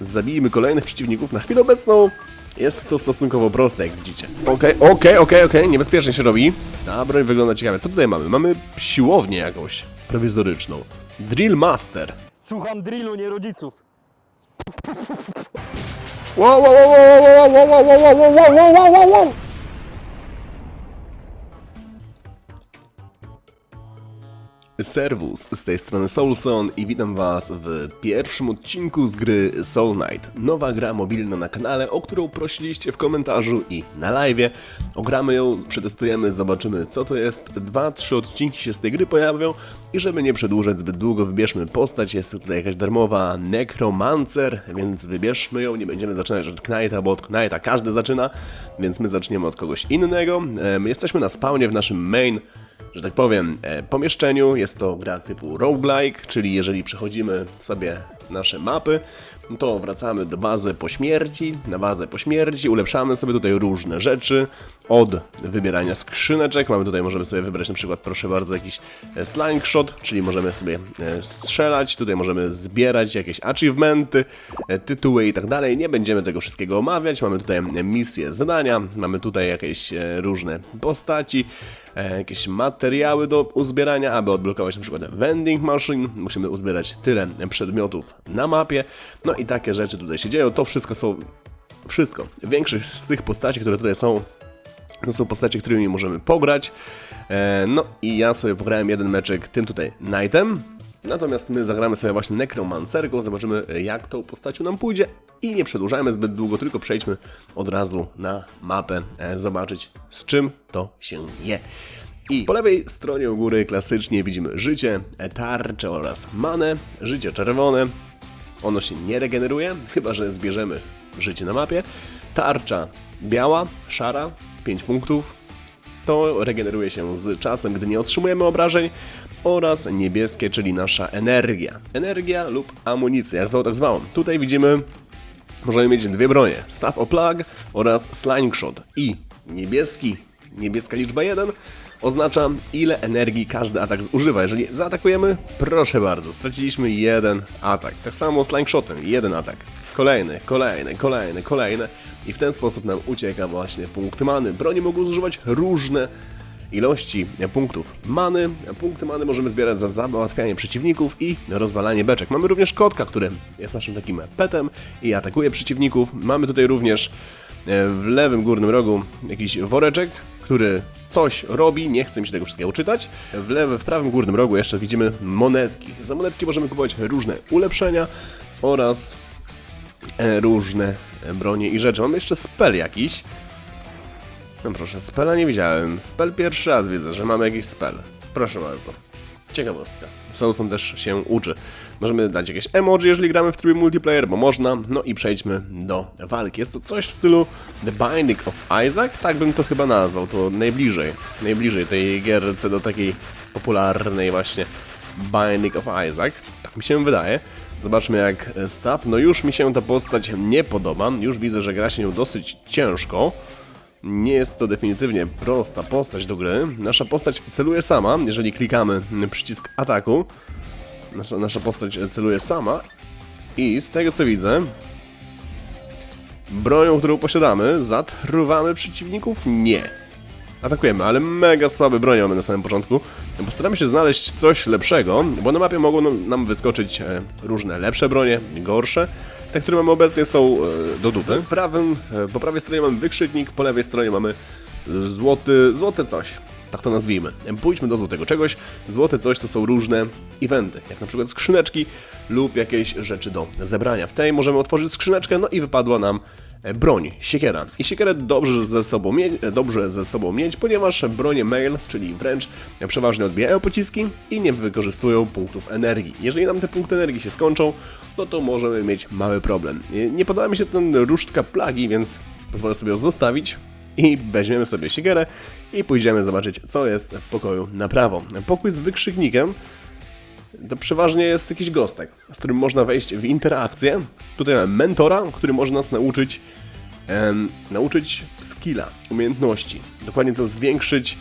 zabijmy kolejnych przeciwników. Na chwilę obecną jest to stosunkowo proste, jak widzicie. Okej, okej, okej, okej, niebezpiecznie się robi. Ta broń wygląda ciekawie. Co tutaj mamy? Mamy siłownię jakąś prowizoryczną. Drill Master. Słucham drillu, nie rodziców. Wow, wow, wow, wow, wow, wow, wow, wow, wow, wow, wow, wow, wow. Serwus, z tej strony Soulson i witam was w pierwszym odcinku z gry Soul Knight. Nowa gra mobilna na kanale, o którą prosiliście w komentarzu i na live. Ogramy ją, przetestujemy, zobaczymy co to jest. Dwa, trzy odcinki się z tej gry pojawią i żeby nie przedłużać zbyt długo, wybierzmy postać. Jest tutaj jakaś darmowa Necromancer, więc wybierzmy ją. Nie będziemy zaczynać od Knighta, bo od Knighta każdy zaczyna, więc my zaczniemy od kogoś innego. E, My jesteśmy na spawnie w naszym main że tak powiem, e, pomieszczeniu. Jest to gra typu roguelike, czyli jeżeli przechodzimy sobie nasze mapy, no to wracamy do bazy po śmierci. Na bazę po śmierci ulepszamy sobie tutaj różne rzeczy. Od wybierania skrzyneczek, mamy tutaj, możemy sobie wybrać na przykład, proszę bardzo, jakiś e, slingshot, shot, czyli możemy sobie e, strzelać. Tutaj możemy zbierać jakieś achievementy, e, tytuły i tak dalej. Nie będziemy tego wszystkiego omawiać. Mamy tutaj misje, zadania, mamy tutaj jakieś różne postaci jakieś materiały do uzbierania, aby odblokować na przykład vending machine. Musimy uzbierać tyle przedmiotów na mapie. No i takie rzeczy tutaj się dzieją. To wszystko są. Wszystko. Większość z tych postaci, które tutaj są, to są postacie, którymi możemy pograć. E, no i ja sobie pograłem jeden meczek tym tutaj Knightem. Natomiast my zagramy sobie właśnie Necromancerką, zobaczymy jak tą postacią nam pójdzie i nie przedłużajmy zbyt długo, tylko przejdźmy od razu na mapę, e, zobaczyć z czym to się je. I po lewej stronie u góry klasycznie widzimy życie, e, tarczę oraz manę, życie czerwone, ono się nie regeneruje, chyba że zbierzemy życie na mapie. Tarcza biała, szara, 5 punktów. To regeneruje się z czasem, gdy nie otrzymujemy obrażeń. Oraz niebieskie, czyli nasza energia. Energia lub amunicja, jak zwał tak zwał. Tutaj widzimy, możemy mieć dwie bronie. Staff o Plug oraz Slingshot. I niebieski, niebieska liczba 1 oznacza ile energii każdy atak zużywa. Jeżeli zaatakujemy, proszę bardzo, straciliśmy jeden atak. Tak samo slingshotem, jeden atak. Kolejny, kolejny, kolejny, kolejny. I w ten sposób nam ucieka właśnie punkt many. Broni mogą zużywać różne ilości punktów many. Punkty many możemy zbierać za załatwianie przeciwników i rozwalanie beczek. Mamy również kotka, który jest naszym takim petem i atakuje przeciwników. Mamy tutaj również e, w lewym górnym rogu jakiś woreczek, który coś robi, nie chcę mi się tego wszystkiego czytać. W lewym, w prawym górnym rogu jeszcze widzimy monetki. Za monetki możemy kupować różne ulepszenia oraz e, różne bronie i rzeczy. Mamy jeszcze spell jakiś. No proszę, spela nie widziałem. Spell pierwszy raz widzę, że mamy jakiś spell. Proszę bardzo. Ciekawostka. Soulson też się uczy. Możemy dać jakieś emoji, jeżeli gramy w trybie multiplayer, bo można. No i przejdźmy do walki. Jest to coś w stylu The Binding of Isaac? Tak bym to chyba nazwał. To najbliżej. Najbliżej tej gierce do takiej popularnej właśnie Binding of Isaac. Tak mi się wydaje. Zobaczmy jak staw. No już mi się ta postać nie podoba. Już widzę, że gra się nią dosyć ciężko. Nie jest to definitywnie prosta postać do gry. Nasza postać celuje sama, jeżeli klikamy przycisk ataku. Nasza, nasza postać celuje sama i z tego co widzę, bronią, którą posiadamy, zatruwamy przeciwników? Nie. Atakujemy, ale mega słabe broni mamy na samym początku. Postaramy się znaleźć coś lepszego, bo na mapie mogą nam- wyskoczyć e, różne lepsze bronie, gorsze. Te, które mamy obecnie są e, do dupy. Prawym, e, po prawej stronie mamy wykrzyknik, po lewej stronie mamy złoty, złote coś. Tak to nazwijmy. Pójdźmy do złotego czegoś. Złote coś to są różne eventy, jak na przykład skrzyneczki lub jakieś rzeczy do zebrania. W tej możemy otworzyć skrzyneczkę, no i wypadła nam e, broń, siekiera. I siekierę dobrze ze sobą e, dobrze ze sobą mieć, ponieważ bronie mail, czyli wręcz e, przeważnie odbijają pociski i nie wykorzystują punktów energii. Jeżeli nam te punkty energii się skończą, no to możemy mieć mały problem. Nie podoba mi się ten różdżka plagi, więc pozwolę sobie ją zostawić i weźmiemy sobie siekierę i pójdziemy zobaczyć, co jest w pokoju na prawo. Pokój z wykrzyknikiem to przeważnie jest jakiś gostek, z którym można wejść w interakcję. Tutaj mamy mentora, który może nas nauczyć em, nauczyć skilla, umiejętności. Dokładnie to zwiększyć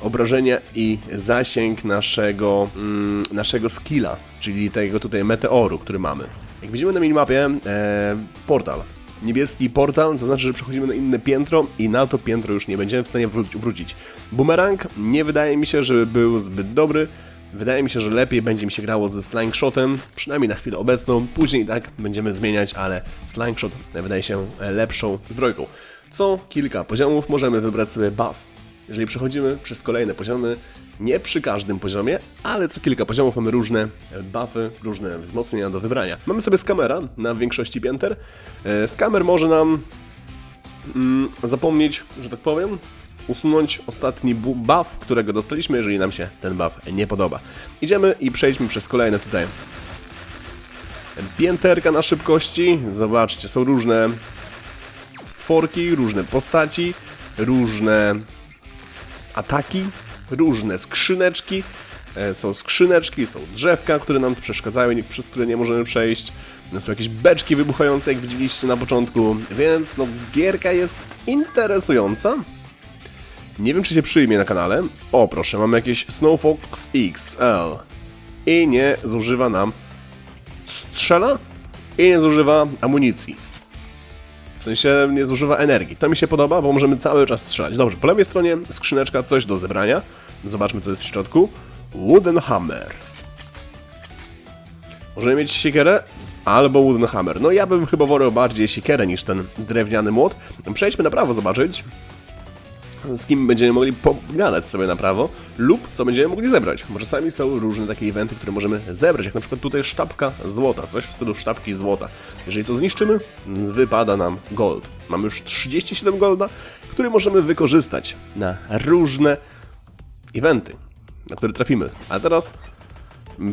obrażenia i zasięg naszego, mm, naszego skilla, czyli tego tutaj meteoru, który mamy. Jak widzimy na minimapie, e, portal. Niebieski portal, to znaczy, że przechodzimy na inne piętro i na to piętro już nie będziemy w stanie wró- wrócić. Bumerang nie wydaje mi się, żeby był zbyt dobry. Wydaje mi się, że lepiej będzie mi się grało ze slingshotem, przynajmniej na chwilę obecną. Później tak będziemy zmieniać, ale slingshot wydaje się lepszą zbrojką. Co kilka poziomów możemy wybrać sobie buff. Jeżeli przechodzimy przez kolejne poziomy, nie przy każdym poziomie, ale co kilka poziomów mamy różne buffy, różne wzmocnienia do wybrania. Mamy sobie skamera na większości pięter. E, Skamer może nam mm, zapomnieć, że tak powiem, usunąć ostatni bu- buff, którego dostaliśmy, jeżeli nam się ten buff nie podoba. Idziemy i przejdźmy przez kolejne tutaj pięterka na szybkości. Zobaczcie, są różne stworki, różne postaci, różne ataki, różne skrzyneczki. E, Są skrzyneczki, są drzewka, które nam przeszkadzają, przez które nie możemy przejść. Są jakieś beczki wybuchające, jak widzieliście na początku, więc no gierka jest interesująca. Nie wiem, czy się przyjmie na kanale. O, proszę, mamy jakieś Snowfox XL. I nie zużywa nam strzela i nie zużywa amunicji. Sensie nie zużywa energii. To mi się podoba, bo możemy cały czas strzelać. Dobrze, po lewej stronie skrzyneczka, coś do zebrania. Zobaczmy, co jest w środku. Wooden Hammer. Możemy mieć siekierę albo Wooden Hammer. No ja bym chyba wolał bardziej siekierę niż ten drewniany młot. Przejdźmy na prawo zobaczyć, z kim będziemy mogli pogadać sobie na prawo lub co będziemy mogli zebrać. Bo czasami są różne takie eventy, które możemy zebrać, jak na przykład tutaj sztabka złota, coś w stylu sztabki złota. Jeżeli to zniszczymy, wypada nam gold. Mamy już 37 golda, który możemy wykorzystać na różne eventy, na które trafimy. A teraz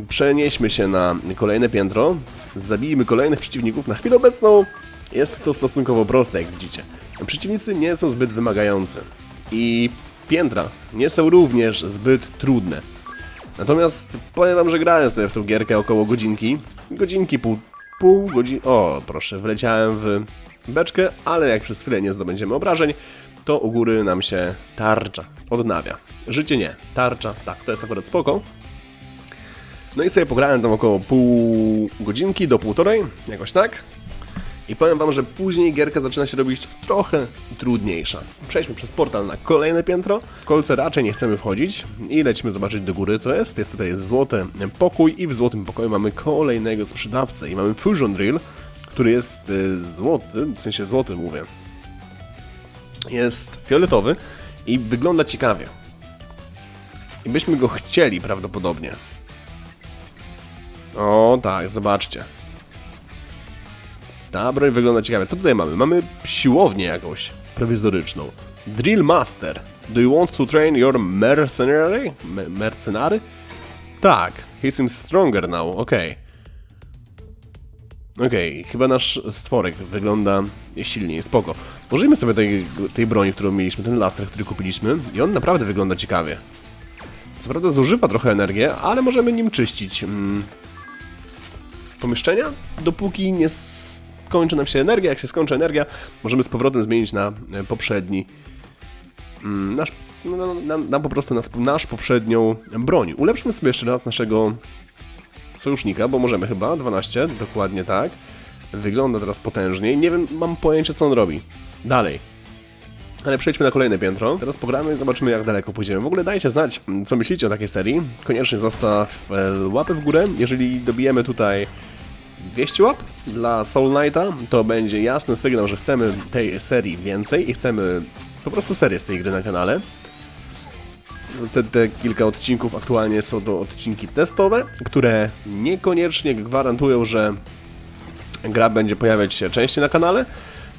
przenieśmy się na kolejne piętro, zabijmy kolejnych przeciwników. Na chwilę obecną jest to stosunkowo proste, jak widzicie. Przeciwnicy nie są zbyt wymagający i piętra nie są również zbyt trudne. Natomiast powiem wam, że grałem sobie w tą gierkę około godzinki, godzinki, pół, pół godziny, o proszę, wleciałem w beczkę, ale jak przez chwilę nie zdobędziemy obrażeń, to u góry nam się tarcza odnawia. Życie nie, tarcza, tak, to jest akurat spoko. No i sobie pograłem tam około pół godzinki do półtorej, jakoś tak. I powiem wam, że później gierka zaczyna się robić trochę trudniejsza. Przejdźmy przez portal na kolejne piętro. W kolce raczej nie chcemy wchodzić i lecimy zobaczyć do góry, co jest. Jest tutaj złoty pokój i w złotym pokoju mamy kolejnego sprzedawcę. I mamy Fusion Drill, który jest y, złoty, w sensie złoty mówię. Jest fioletowy i wygląda ciekawie. I byśmy go chcieli prawdopodobnie. O tak, zobaczcie. Ta broń wygląda ciekawie. Co tutaj mamy? Mamy siłownię jakąś prowizoryczną. Drill Master. Do you want to train your mercenary? Me mercenary? Tak. He seems stronger now. Okej. Okej, chyba nasz stworek wygląda silniej, spoko. Użyjmy sobie tej, tej broni, którą mieliśmy, ten laster, który kupiliśmy i on naprawdę wygląda ciekawie. Co prawda zużywa trochę energię, ale możemy nim czyścić mm, pomieszczenia, dopóki nie skończy nam się energia. Jak się skończy energia, możemy z powrotem zmienić na e, poprzedni mm, nasz, no, no, na, na po prostu nas, nasz poprzednią broń. Ulepszmy sobie jeszcze raz naszego sojusznika, bo możemy chyba, 12, dokładnie tak. Wygląda teraz potężniej. Nie wiem, mam pojęcia co on robi. Dalej. Ale przejdźmy na kolejne piętro. Teraz pogramy i zobaczymy jak daleko pójdziemy. W ogóle dajcie znać, co myślicie o takiej serii. Koniecznie zostaw e, łapę w górę. Jeżeli dobijemy tutaj 200 łap dla Soul Knighta, to będzie jasny sygnał, że chcemy tej serii więcej i chcemy po prostu serię z tej gry na kanale. Te, te kilka odcinków aktualnie są to odcinki testowe, które niekoniecznie gwarantują, że gra będzie pojawiać się częściej na kanale.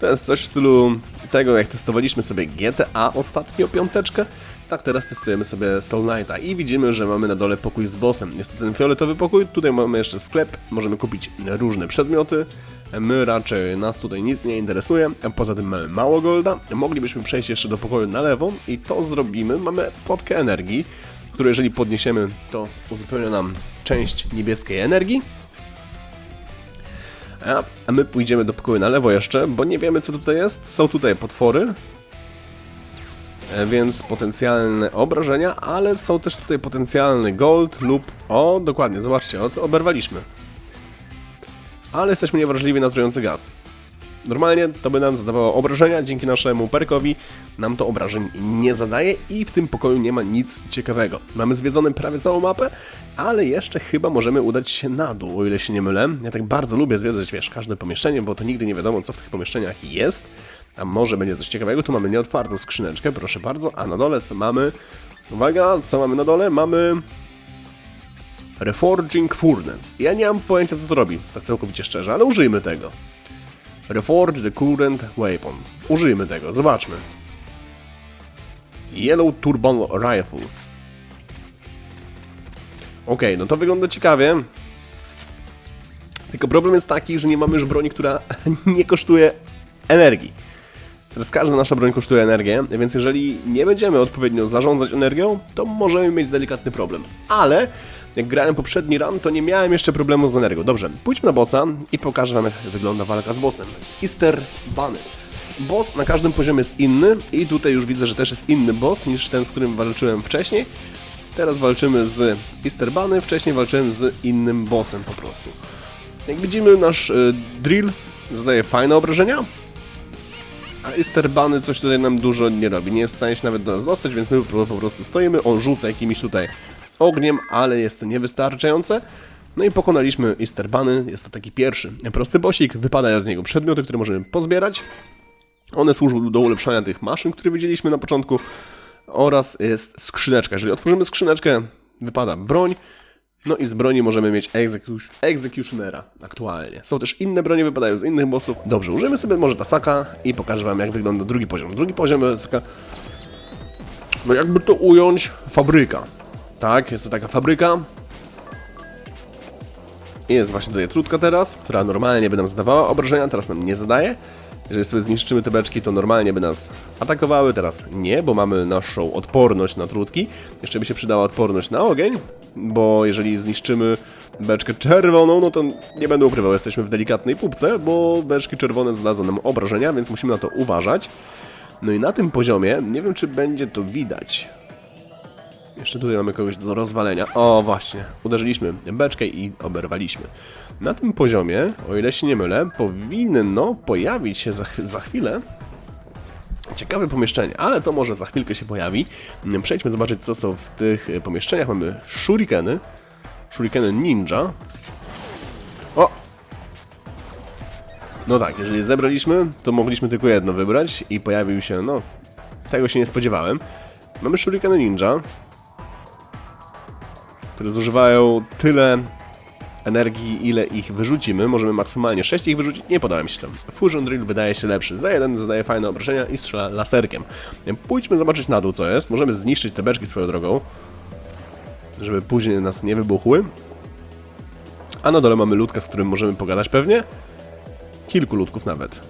To jest coś w stylu tego, jak testowaliśmy sobie GTA ostatnio piąteczkę, tak teraz testujemy sobie Soul Knighta i widzimy, że mamy na dole pokój z bossem. Jest to ten fioletowy pokój, tutaj mamy jeszcze sklep, możemy kupić różne przedmioty. My raczej, nas tutaj nic nie interesuje, poza tym mamy mało golda. Moglibyśmy przejść jeszcze do pokoju na lewo i to zrobimy. Mamy potkę energii, którą jeżeli podniesiemy, to uzupełnia nam część niebieskiej energii. A, my pójdziemy do pokoju na lewo jeszcze, bo nie wiemy co tutaj jest. Są tutaj potwory, więc potencjalne obrażenia, ale są też tutaj potencjalny gold lub... O, dokładnie, zobaczcie, oberwaliśmy. ale jesteśmy niewrażliwi na trujący gaz. Normalnie to by nam zadawało obrażenia, dzięki naszemu perkowi nam to obrażeń nie zadaje i w tym pokoju nie ma nic ciekawego. Mamy zwiedzony prawie całą mapę, ale jeszcze chyba możemy udać się na dół, o ile się nie mylę. Ja tak bardzo lubię zwiedzać, wiesz, każde pomieszczenie, bo to nigdy nie wiadomo, co w tych pomieszczeniach jest. A może będzie coś ciekawego. Tu mamy nieotwartą skrzyneczkę, proszę bardzo. A na dole co mamy? Uwaga, co mamy na dole? Mamy Reforging Furnace. Ja nie mam pojęcia, co to robi, tak całkowicie szczerze, ale użyjmy tego. Reforge the current weapon. Użyjmy tego, zobaczmy. Yellow Turban Rifle. Okej, no to wygląda ciekawie. Tylko problem jest taki, że nie mamy już broni, która nie kosztuje energii. Teraz każda nasza broń kosztuje energię, więc jeżeli nie będziemy odpowiednio zarządzać energią, to możemy mieć delikatny problem. Ale jak grałem poprzedni run, to nie miałem jeszcze problemu z energią. Dobrze, pójdźmy na bossa i pokażę wam jak wygląda walka z bossem. Easter Bunny. Boss na każdym poziomie jest inny i tutaj już widzę, że też jest inny boss niż ten, z którym walczyłem wcześniej. Teraz walczymy z Easter Bunny, wcześniej walczyłem z innym bossem po prostu. Jak widzimy, nasz y, drill zadaje fajne obrażenia, a Easter Bunny coś tutaj nam dużo nie robi. Nie jest w stanie się nawet do nas dostać, więc my po prostu stoimy. On rzuca jakimiś tutaj ogniem, ale jest to niewystarczające. No i pokonaliśmy Easter Bunny. Jest to taki pierwszy prosty bosik. Wypadają z niego przedmioty, które możemy pozbierać. One służą do ulepszania tych maszyn, które widzieliśmy na początku. Oraz jest skrzyneczka. Jeżeli otworzymy skrzyneczkę, wypada broń. No i z broni możemy mieć execu Executionera aktualnie. Są też inne bronie, wypadają z innych bossów. Dobrze, użyjmy sobie może Tasaka i pokażę wam jak wygląda drugi poziom. Drugi poziom to jest taka... No jakby to ująć, fabryka. Tak, jest to taka fabryka. I jest właśnie tutaj trudka teraz, która normalnie by nam zadawała obrażenia, teraz nam nie zadaje. Jeżeli sobie zniszczymy te beczki, to normalnie by nas atakowały, teraz nie, bo mamy naszą odporność na trutki. Jeszcze by się przydała odporność na ogień, bo jeżeli zniszczymy beczkę czerwoną, no to nie będę ukrywał, jesteśmy w delikatnej pupce, bo beczki czerwone zadadzą nam obrażenia, więc musimy na to uważać. No i na tym poziomie, nie wiem czy będzie to widać, jeszcze tutaj mamy kogoś do rozwalenia. O, właśnie. Uderzyliśmy beczkę i oberwaliśmy. Na tym poziomie, o ile się nie mylę, powinno pojawić się za, za chwilę ciekawe pomieszczenie, ale to może za chwilkę się pojawi. Przejdźmy zobaczyć, co są w tych pomieszczeniach. Mamy shurikeny, shurikeny ninja. O! No tak, jeżeli zebraliśmy, to mogliśmy tylko jedno wybrać i pojawił się, no, tego się nie spodziewałem. Mamy shurikeny ninja, które zużywają tyle energii, ile ich wyrzucimy. Możemy maksymalnie 6 ich wyrzucić. Nie podałem się tam. Fusion Drill wydaje się lepszy. Za jeden zadaje fajne obrażenia i strzela laserkiem. Pójdźmy zobaczyć na dół, co jest. Możemy zniszczyć te beczki swoją drogą, żeby później nas nie wybuchły. A na dole mamy ludka, z którym możemy pogadać pewnie. Kilku ludków nawet.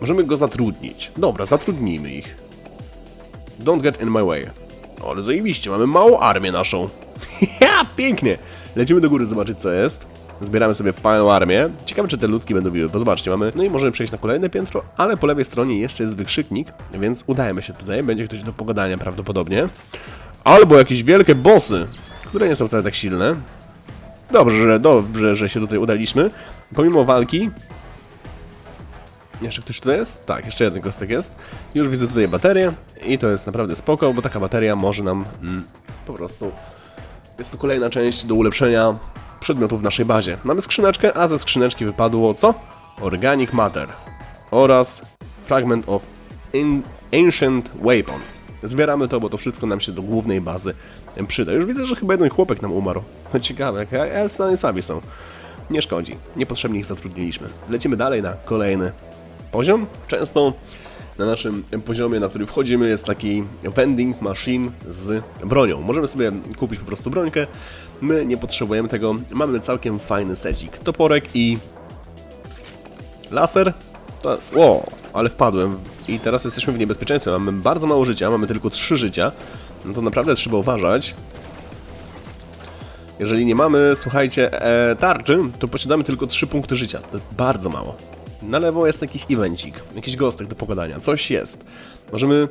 Możemy go zatrudnić. Dobra, zatrudnijmy ich. Don't get in my way. Ale zajebiście, mamy małą armię naszą. Ja, pięknie! Lecimy do góry zobaczyć co jest. Zbieramy sobie fajną armię. Ciekawe czy te ludki będą biły, bo zobaczcie, mamy... No i możemy przejść na kolejne piętro, ale po lewej stronie jeszcze jest wykrzyknik, więc udajemy się tutaj. Będzie ktoś do pogadania prawdopodobnie. Albo jakieś wielkie bossy, które nie są wcale tak silne. Dobrze, że, dobrze, że się tutaj udaliśmy. Pomimo walki, jeszcze ktoś tutaj jest? Tak, jeszcze jeden kostek jest. Już widzę tutaj baterię i to jest naprawdę spoko, bo taka bateria może nam mm, po prostu... Jest to kolejna część do ulepszenia przedmiotów w naszej bazie. Mamy skrzyneczkę, a ze skrzyneczki wypadło co? Organic Matter oraz Fragment of Ancient Weapon. Zbieramy to, bo to wszystko nam się do głównej bazy przyda. Już widzę, że chyba jeden chłopek nam umarł. Ciekawe, jak elcy oni sami są. Nie szkodzi, niepotrzebnie ich zatrudniliśmy. Lecimy dalej na kolejny poziom. Często na naszym poziomie, na który wchodzimy, jest taki vending machine z bronią. Możemy sobie kupić po prostu brońkę. My nie potrzebujemy tego. Mamy całkiem fajny secik. Toporek i laser. To, o, ale wpadłem. I teraz jesteśmy w niebezpieczeństwie. Mamy bardzo mało życia, mamy tylko 3 życia. No to naprawdę trzeba uważać. Jeżeli nie mamy, słuchajcie, e, tarczy, to posiadamy tylko 3 punkty życia. To jest bardzo mało. Na lewo jest jakiś evencik, jakiś gostek do pogadania, coś jest. Możemy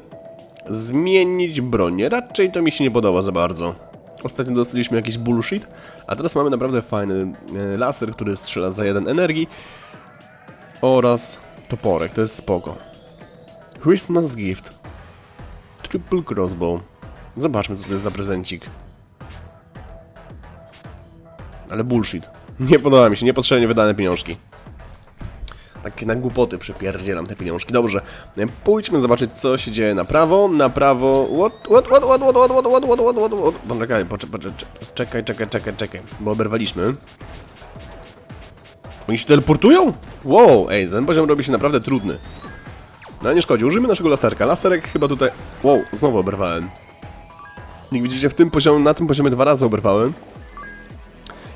zmienić broń. Raczej to mi się nie podoba za bardzo. Ostatnio dostaliśmy jakiś bullshit, a teraz mamy naprawdę fajny e, laser, który strzela za jeden energii oraz toporek, to jest spoko. Christmas gift. Triple crossbow. Zobaczmy, co to jest za prezencik. Ale bullshit. Nie podoba mi się, niepotrzebnie wydane pieniążki. Takie na głupoty przypierdzielam te pieniążki. Dobrze, e, pójdźmy zobaczyć, co się dzieje na prawo. Na prawo... What, what, what, what, what, what, what, what, what, what, what, what, Poczekaj, poczekaj, poczekaj, czekaj, czekaj, czekaj, bo oberwaliśmy. Oni się teleportują? Wow, ej, ten poziom robi się naprawdę trudny. No nie szkodzi, użyjmy naszego laserka. Laserek chyba tutaj... Wow, znowu oberwałem. Jak widzicie, w tym poziomie, na tym poziomie dwa razy oberwałem.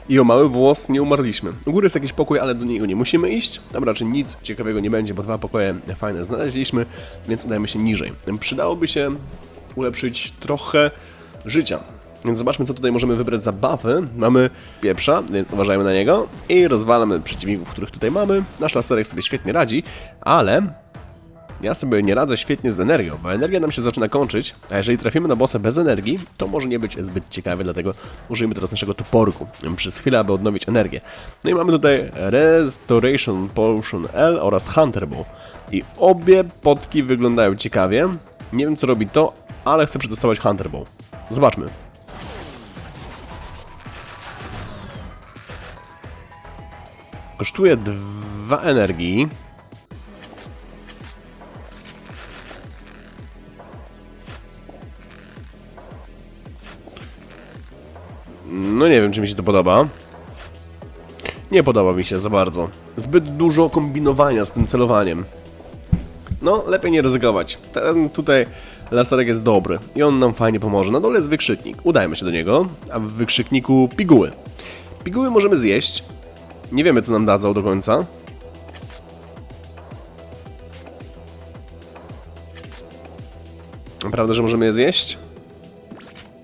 I o mały włos nie umarliśmy. U góry jest jakiś pokój, ale do niego nie musimy iść. Tam raczej nic ciekawego nie będzie, bo dwa pokoje fajne znaleźliśmy, więc udajemy się niżej. Przydałoby się ulepszyć trochę życia. Więc zobaczmy, co tutaj możemy wybrać za buffy. Mamy pieprza, więc uważajmy na niego. I rozwalamy przeciwników, których tutaj mamy. Nasz laserek sobie świetnie radzi, ale ja sobie nie radzę świetnie z energią, bo energia nam się zaczyna kończyć, a jeżeli trafimy na bossa bez energii, to może nie być zbyt ciekawe, dlatego użyjmy teraz naszego toporku przez chwilę, aby odnowić energię. No i mamy tutaj Restoration Potion L oraz Hunter Bow. I obie potki wyglądają ciekawie. Nie wiem co robi to, ale chcę przetestować Hunter Bow. Zobaczmy. Kosztuje dwa energii. No nie wiem, czy mi się to podoba. Nie podoba mi się za bardzo. Zbyt dużo kombinowania z tym celowaniem. No, lepiej nie ryzykować. Ten tutaj laserek jest dobry i on nam fajnie pomoże. Na dole jest wykrzyknik. Udajmy się do niego, a w wykrzykniku piguły. Piguły możemy zjeść. Nie wiemy, co nam dadzą do końca. Prawda, że możemy je zjeść?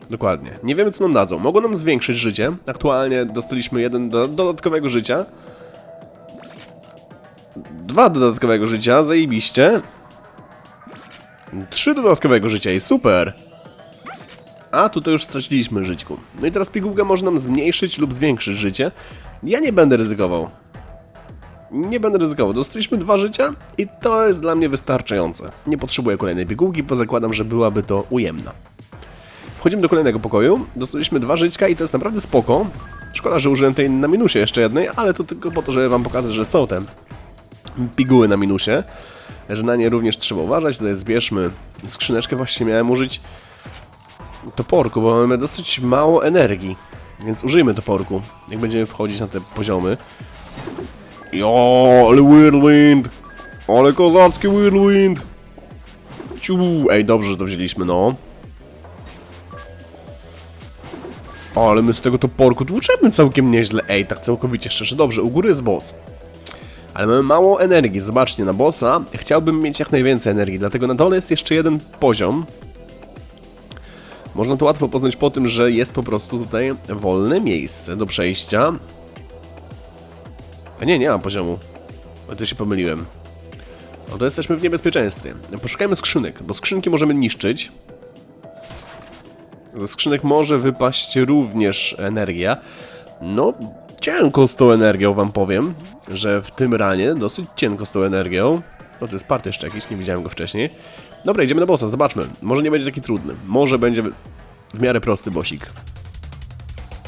Dokładnie. Nie wiemy, co nam dadzą. Mogą nam zwiększyć życie. Aktualnie dostaliśmy jeden do, dodatkowego życia. Dwa dodatkowego życia, zajebiście. Trzy dodatkowego życia i super. A tutaj już straciliśmy żyćku. No i teraz pigułka może nam zmniejszyć lub zwiększyć życie. Ja nie będę ryzykował. Nie będę ryzykował. Dostaliśmy dwa życia i to jest dla mnie wystarczające. Nie potrzebuję kolejnej pigułki, bo zakładam, że byłaby to ujemna. Wchodzimy do kolejnego pokoju. Dostaliśmy dwa żyćka i to jest naprawdę spoko. Szkoda, że użyłem tej na minusie jeszcze jednej, ale to tylko po to, żeby wam pokazać, że są te piguły na minusie. Że na nie również trzeba uważać. Tutaj zbierzmy skrzyneczkę. Właściwie miałem użyć toporku, bo mamy dosyć mało energii. Więc użyjmy toporku, jak będziemy wchodzić na te poziomy. Jo, ale Whirlwind! Ale kozacki Whirlwind! Ciu, ej, dobrze, że to wzięliśmy, no. O, ale my z tego toporku tłuczemy całkiem nieźle. Ej, tak całkowicie szczerze. Dobrze, u góry jest boss. Ale mamy mało energii. Zobaczcie, na bossa chciałbym mieć jak najwięcej energii, dlatego na dole jest jeszcze jeden poziom. Można to łatwo poznać po tym, że jest po prostu tutaj wolne miejsce do przejścia. A nie, nie mam poziomu. O, się pomyliłem. No to jesteśmy w niebezpieczeństwie. Poszukajmy skrzynek, bo skrzynki możemy niszczyć. Ze skrzynek może wypaść również energia. No, cienko z tą energią wam powiem, że w tym ranie dosyć cienko z tą energią. No to jest part jeszcze jakiś, nie widziałem go wcześniej. Dobra, idziemy na bossa, zobaczmy. Może nie będzie taki trudny. Może będzie w miarę prosty bossik.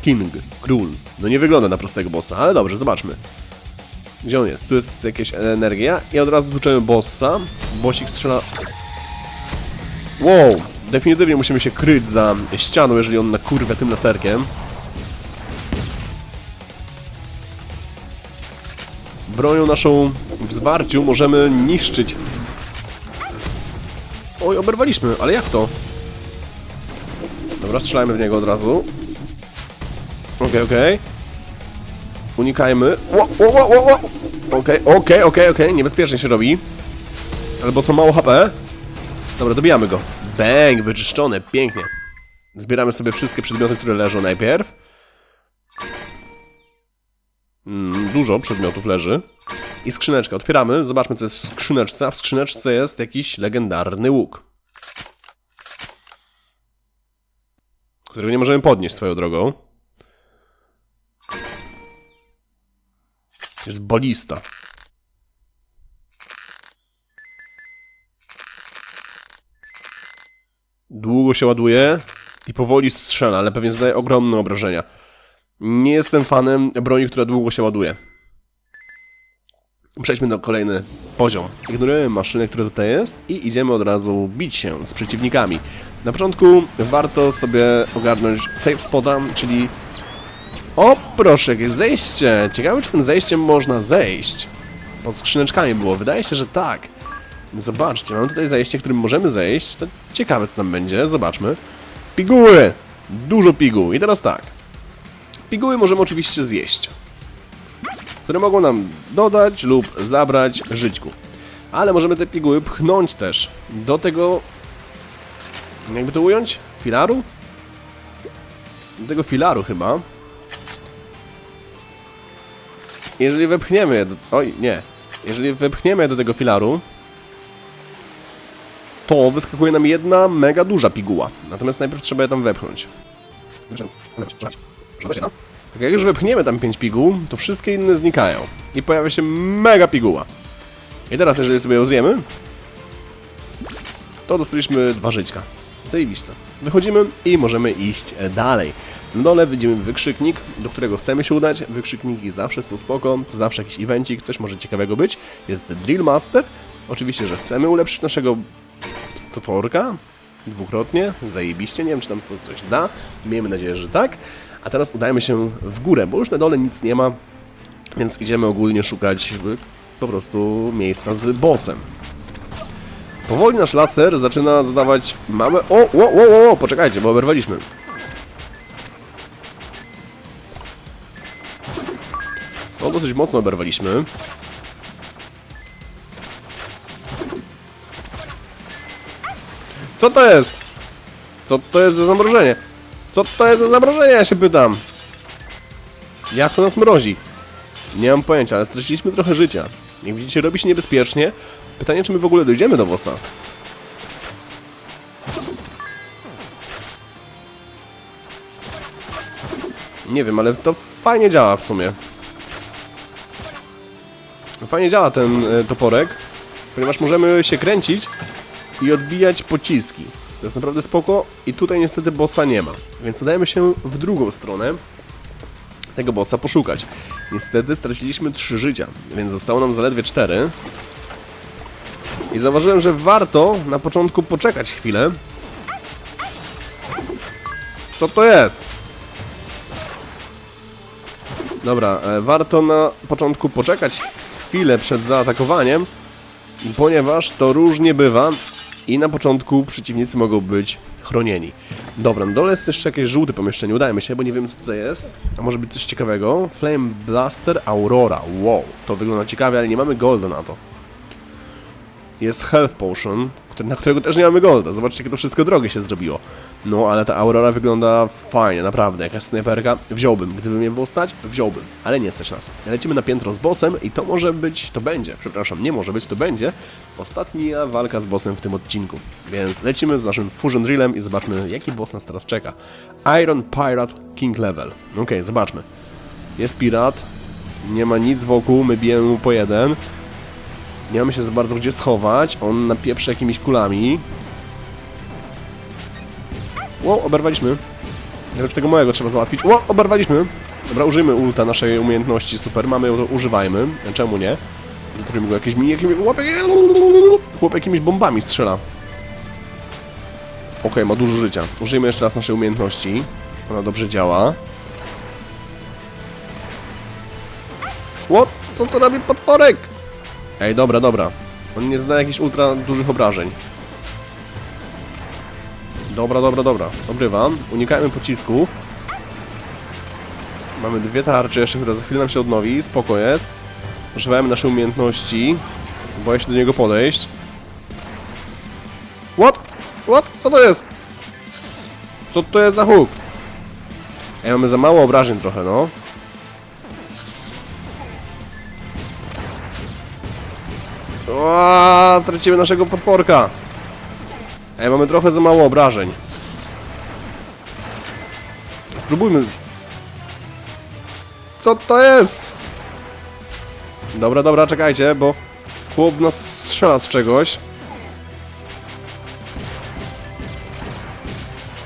King, król. No nie wygląda na prostego bossa, ale dobrze, zobaczmy. Gdzie on jest? Tu jest jakaś energia i od razu tłuczemy bossa. Bossik strzela... Wow! Definitywnie musimy się kryć za ścianą, jeżeli on na kurwę tym laserkiem. Bronią naszą w zwarciu możemy niszczyć. Oj, oberwaliśmy, ale jak to? Dobra, strzelajmy w niego od razu. Okej, okej. Unikajmy. Ło, ło, ło, ło. Okej, okej, okej, okej, niebezpiecznie się robi. Ale boss ma mało HP. Dobra, dobijamy go. Bang, wyczyszczone, pięknie. Zbieramy sobie wszystkie przedmioty, które leżą najpierw. Mm, dużo przedmiotów leży. I skrzyneczkę. Otwieramy, zobaczmy co jest w skrzyneczce. A w skrzyneczce jest jakiś legendarny łuk. którego nie możemy podnieść swoją drogą. Jest balista. Długo się ładuje i powoli strzela, ale pewnie zadaje ogromne obrażenia. Nie jestem fanem broni, która długo się ładuje. Przejdźmy do kolejny poziom. Ignorujemy maszynę, która tutaj jest i idziemy od razu bić się z przeciwnikami. Na początku warto sobie ogarnąć save spota, czyli... O, proszę, jakieś zejście! Ciekawe, czy tym zejściem można zejść. Pod skrzyneczkami było. Wydaje się, że tak. Zobaczcie, mamy tutaj zejście, którym możemy zejść. To ciekawe, co tam będzie. Zobaczmy. Piguły! Dużo piguł. I teraz tak. Piguły możemy oczywiście zjeść które mogą nam dodać lub zabrać żyćku. Ale możemy te piguły pchnąć też do tego, jakby to ująć, filaru? Do tego filaru chyba. Jeżeli wepchniemy. Oj, nie. Jeżeli wepchniemy do tego filaru, to wyskakuje nam jedna mega duża piguła. Natomiast najpierw trzeba je tam wepchnąć. Tak jak już wepchniemy tam 5 piguł, to wszystkie inne znikają. I pojawia się mega piguła. I teraz, jeżeli sobie ją zjemy, to dostaliśmy dwa żyćka. Zajebiście. Wychodzimy i możemy iść dalej. Na dole widzimy wykrzyknik, do którego chcemy się udać. Wykrzykniki zawsze są spoko, to zawsze jakiś evencik, coś może ciekawego być. Jest Drill Master. Oczywiście, że chcemy ulepszyć naszego stworka dwukrotnie. Zajebiście, nie wiem czy tam to coś da. Miejmy nadzieję, że tak. A teraz udajemy się w górę, bo już na dole nic nie ma, więc idziemy ogólnie szukać po prostu miejsca z bossem. Powoli nasz laser zaczyna zadawać małe... O, o, o, o, poczekajcie, bo oberwaliśmy. O, dosyć mocno oberwaliśmy. Co to jest? Co to jest za zamrożenie? Co to jest za zamrożenie, ja się pytam? Jak to nas mrozi? Nie mam pojęcia, ale straciliśmy trochę życia. Jak widzicie, robi się niebezpiecznie. Pytanie, czy my w ogóle dojdziemy do bossa? Nie wiem, ale to fajnie działa w sumie. Fajnie działa ten e, toporek, ponieważ możemy się kręcić i odbijać pociski. To jest naprawdę spoko i tutaj niestety bossa nie ma. Więc udajemy się w drugą stronę tego bossa poszukać. Niestety straciliśmy 3 życia, więc zostało nam zaledwie 4. I zauważyłem, że warto na początku poczekać chwilę. Co to jest? Dobra, e, warto na początku poczekać chwilę przed zaatakowaniem, ponieważ to różnie bywa i na początku przeciwnicy mogą być chronieni. Dobra, na dole jest jeszcze jakieś żółte pomieszczenie, udajmy się, bo nie wiem co tutaj jest. A może być coś ciekawego? Flame Blaster Aurora, wow, to wygląda ciekawie, ale nie mamy golda na to. Jest Health Potion, na którego też nie mamy golda. Zobaczcie, jakie to wszystko drogie się zrobiło. No, ale ta Aurora wygląda fajnie, naprawdę. Jakaś snajperka. Wziąłbym. Gdyby mnie było stać, wziąłbym. Ale nie stać nas. Lecimy na piętro z bossem i to może być, to będzie, przepraszam, nie może być, to będzie ostatnia walka z bossem w tym odcinku. Więc lecimy z naszym Fusion Drillem i zobaczmy, jaki boss nas teraz czeka. Iron Pirate King Level. Okej, zobaczmy. Jest pirat. Nie ma nic wokół, my bijemy mu po jeden. Nie mamy się za bardzo gdzie schować. On napieprzy jakimiś kulami. Ło, oberwaliśmy. Najpierw tego małego trzeba załatwić. Ło, oberwaliśmy. Dobra, użyjmy ulta naszej umiejętności, super. Mamy to używajmy. Czemu nie? Zatrujmy go jakimiś... jakimiś chłop, chłop jakimiś bombami strzela. Okej, ma dużo życia. Użyjmy jeszcze raz naszej umiejętności. Ona dobrze działa. Ło, co to robi potworek? Ej, dobra, dobra. On nie zna jakichś ultra dużych obrażeń. Dobra, dobra, dobra. Obrywam. Unikajmy pocisków. Mamy dwie tarcze jeszcze, która za chwilę nam się odnowi. Spoko jest. Używamy naszej umiejętności. Boję się do niego podejść. What? What? Co to jest? Co to jest za huk? Ej, mamy za mało obrażeń trochę, no. Aaaa, stracimy naszego potworka. Ej, mamy trochę za mało obrażeń. spróbujmy. Co to jest? Dobra, dobra, czekajcie, bo chłop nas strzela z czegoś.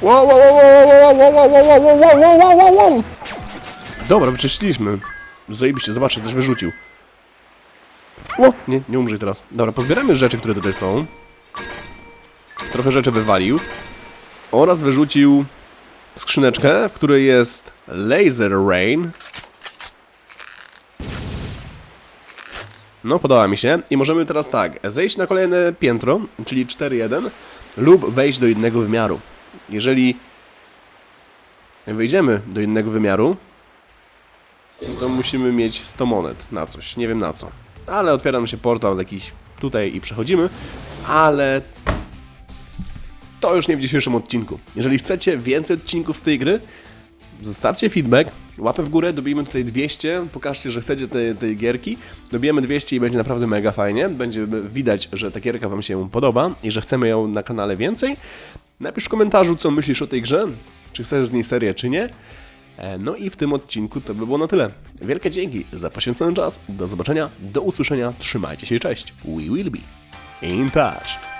Wow, wow, wow, wow, wow, wow, wow, wow, wow, wow, wow, wow, wow. Dobra, wyczyściliśmy. Zajebiście, zobaczcie, coś wyrzucił. O, nie, nie umrzyj teraz. Dobra, pozbieramy rzeczy, które tutaj są. Trochę rzeczy wywalił. Oraz wyrzucił skrzyneczkę, w której jest Laser Rain. No, podoba mi się. I możemy teraz tak, zejść na kolejne piętro, czyli 4.1, lub wejść do innego wymiaru. Jeżeli wejdziemy do innego wymiaru, to musimy mieć 100 monet na coś, nie wiem na co. Ale otwiera nam się portal jakiś tutaj i przechodzimy, ale to już nie w dzisiejszym odcinku. Jeżeli chcecie więcej odcinków z tej gry, zostawcie feedback, łapę w górę, dobijmy tutaj 200, pokażcie, że chcecie tej, tej gierki, dobijemy 200 i będzie naprawdę mega fajnie, będzie widać, że ta gierka Wam się podoba i że chcemy ją na kanale więcej. Napisz w komentarzu, co myślisz o tej grze, czy chcesz z niej serię, czy nie. E, No i w tym odcinku to by było na tyle. Wielkie dzięki za poświęcony czas, do zobaczenia, do usłyszenia, trzymajcie się, cześć, we will be in touch.